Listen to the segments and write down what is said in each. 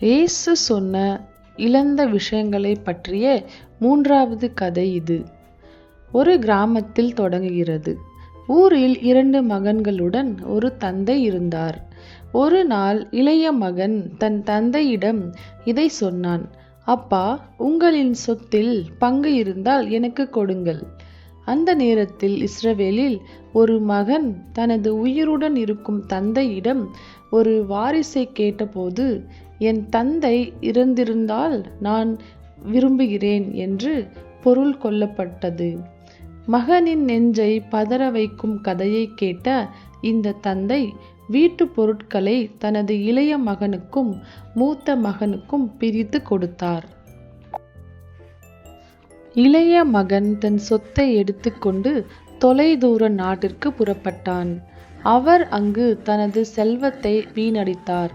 இயேசு சொன்ன இழந்த விஷயங்களைப் பற்றிய மூன்றாவது கதை இது. ஒரு கிராமத்தில் தொடங்குகிறது. ஊரில் இரண்டு மகன்களுடன் ஒரு தந்தை இருந்தார். ஒரு நாள் இளைய மகன் தன் தந்தையிடம் இதை சொன்னான் அப்பா உங்களின் சொத்தில் பங்கு இருந்தால் எனக்கு கொடுங்கள். அந்த நேரத்தில் இஸ்ரவேலில் ஒரு மகன் தனது உயிருடன் இருக்கும் தந்தையிடம் ஒரு வாரிசை கேட்டபோது என் தந்தை இறந்திருந்தால் நான் விரும்புகிறேன் என்று பொருள் கொள்ளப்பட்டது. மகனின் நெஞ்சை பதற வைக்கும் கதையைக் கேட்ட இந்த தந்தை வீட்டு பொருட்களை தனது இளைய மகனுக்கும் மூத்த மகனுக்கும் பிரித்துக் கொடுத்தார். இளைய மகன் தன் சொத்தை எடுத்துக்கொண்டு தொலைதூர நாட்டிற்கு புறப்பட்டான். அவர் அங்கு தனது செல்வத்தை வீணடித்தார்.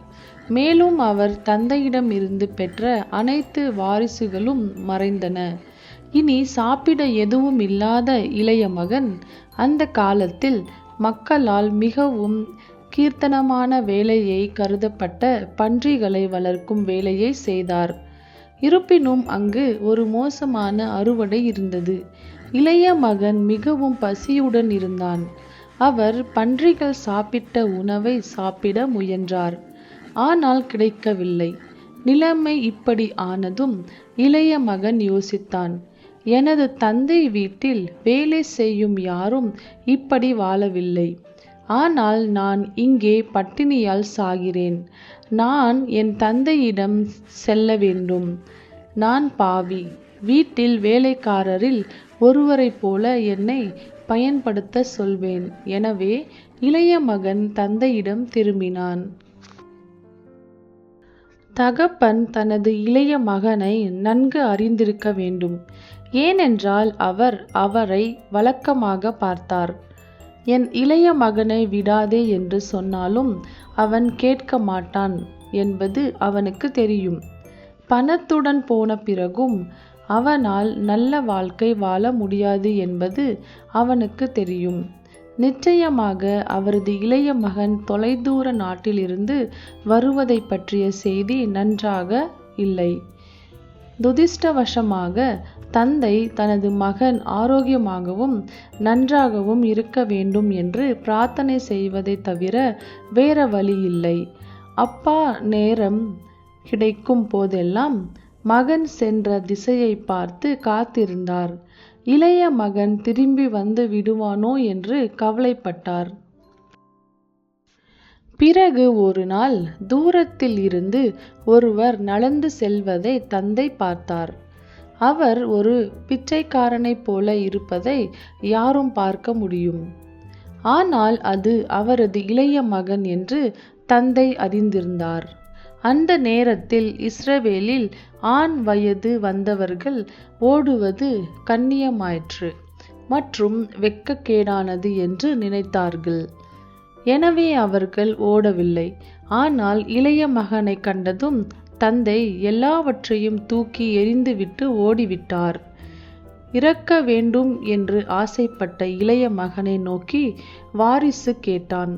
மேலும் அவர் தந்தையிடம் இருந்து பெற்ற அனைத்து வாரிசுகளும் மறைந்தன. இனி சாப்பிட எதுவும் இல்லாத இளைய மகன் அந்த காலத்தில் மக்களால் மிகவும் கீர்த்தனமான வேலையை கருதப்பட்ட பன்றிகளை வளர்க்கும் வேலையை செய்தார். இருப்பினும் அங்கு ஒரு மோசமான அறுவடை இருந்தது. இளைய மகன் மிகவும் பசியுடன் இருந்தான். அவர் பன்றிகள் சாப்பிட்ட உணவை சாப்பிட முயன்றார். ஆனால் கிடைக்கவில்லை. நிலைமை இப்படி ஆனதும் இளைய மகன் யோசித்தான் எனது தந்தை வீட்டில் வேலை செய்யும் யாரும் இப்படி வாழவில்லை. ஆனால் நான் இங்கே பட்டினியால் சாகிறேன். நான் என் தந்தையிடம் செல்ல வேண்டும். நான் பாவி. வீட்டில் வேலைக்காரரில் ஒருவரைப் போல என்னை பயன்படுத்தச் சொல்வேன். எனவே இளைய மகன் தந்தையிடம் திரும்பினான். தகப்பன் தனது இளைய மகனை நன்கு அறிந்திருக்க வேண்டும். ஏனென்றால் அவர் அவரை வழக்கமாக பார்த்தார். என் இளைய மகனை விடாதே என்று சொன்னாலும் அவன் கேட்க மாட்டான் என்பது அவனுக்கு தெரியும். பணத்துடன் போன பிறகும் அவனால் நல்ல வாழ்க்கை வாழ முடியாது என்பது அவனுக்கு தெரியும். நிச்சயமாக அவரது இளைய மகன் தொலைதூர நாட்டிலிருந்து வருவதைப் பற்றிய செய்தி நன்றாக இல்லை. துதிஷ்டவசமாக தந்தை தனது மகன் ஆரோக்கியமாகவும் நன்றாகவும் இருக்க வேண்டும் என்று பிரார்த்தனை செய்வதை தவிர வேறு இல்லை அப்பா நேரம் கிடைக்கும் போதெல்லாம் மகன் சென்ற திசையை பார்த்து காத்திருந்தார். இளைய மகன் திரும்பி வந்து விடுவானோ என்று கவலைப்பட்டார். பிறகு ஒரு நாள் தூரத்தில் இருந்து ஒருவர் நடந்து செல்வதை தந்தை பார்த்தார். அவர் ஒரு பிச்சைக்காரனைப் போல இருப்பதை யாரும் பார்க்க முடியும். ஆனால் அது அவரது இளைய மகன் என்று தந்தை அறிந்திருந்தார். அந்த நேரத்தில் இஸ்ரவேலில் ஆண் வயது வந்தவர்கள் ஓடுவது கண்ணியமாயிற்று மற்றும் வெட்கக்கேடானது என்று நினைத்தார்கள். எனவே அவர்கள் ஓடவில்லை. ஆனால் இளைய மகனைக் கண்டதும் தந்தை எல்லாவற்றையும் தூக்கி எறிந்துவிட்டு ஓடிவிட்டார். இறக்க வேண்டும் என்று ஆசைப்பட்ட இளைய மகனை நோக்கி வாரிசு கேட்டான்.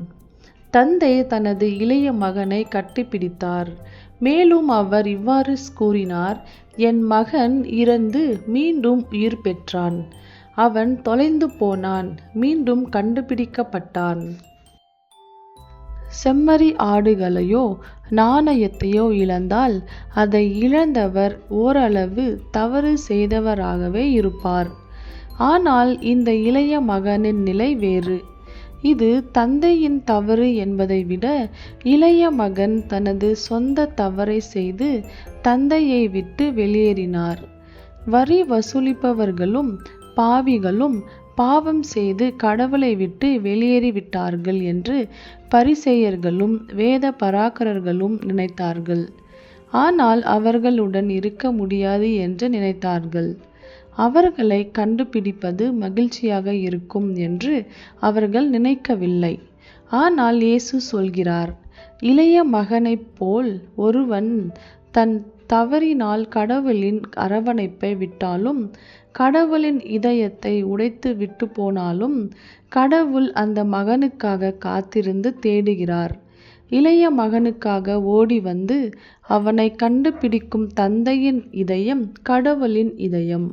தந்தை தனது இளைய மகனை கட்டிப்பிடித்தார். மேலும் அவர் இவ்வாறு கூறினார் என் மகன் இறந்து மீண்டும் உயிர் பெற்றான். அவன் தொலைந்து போனான் மீண்டும் கண்டுபிடிக்கப்பட்டான். செம்மறி ஆடுகளையோ நாணயத்தையோ இழந்தால் அதை இழந்தவர் ஓரளவு தவறு செய்தவராகவே இருப்பார். ஆனால் இந்த இளைய மகனின் நிலை வேறு. இது தந்தையின் தவறு என்பதை விட இளைய மகன் தனது சொந்த தவறை செய்து தந்தையை விட்டு வெளியேறினார். வரி வசூலிப்பவர்களும் பாவிகளும் பாவம் செய்து கடவுளை விட்டு வெளியேறிவிட்டார்கள் என்று பரிசெயர்களும் வேத பராக்கரர்களும் நினைத்தார்கள். ஆனால் அவர்களுடன் இருக்க முடியாது என்று நினைத்தார்கள். அவர்களை கண்டுபிடிப்பது மகிழ்ச்சியாக இருக்கும் என்று அவர்கள் நினைக்கவில்லை. ஆனால் இயேசு சொல்கிறார் இளைய மகனைப் போல் ஒருவன் தன் தவறினால் கடவுளின் அரவணைப்பை விட்டாலும் கடவுளின் இதயத்தை உடைத்து விட்டு போனாலும் கடவுள் அந்த மகனுக்காக காத்திருந்து தேடுகிறார். இளைய மகனுக்காக ஓடி வந்து அவனை கண்டுபிடிக்கும் தந்தையின் இதயம் கடவுளின் இதயம்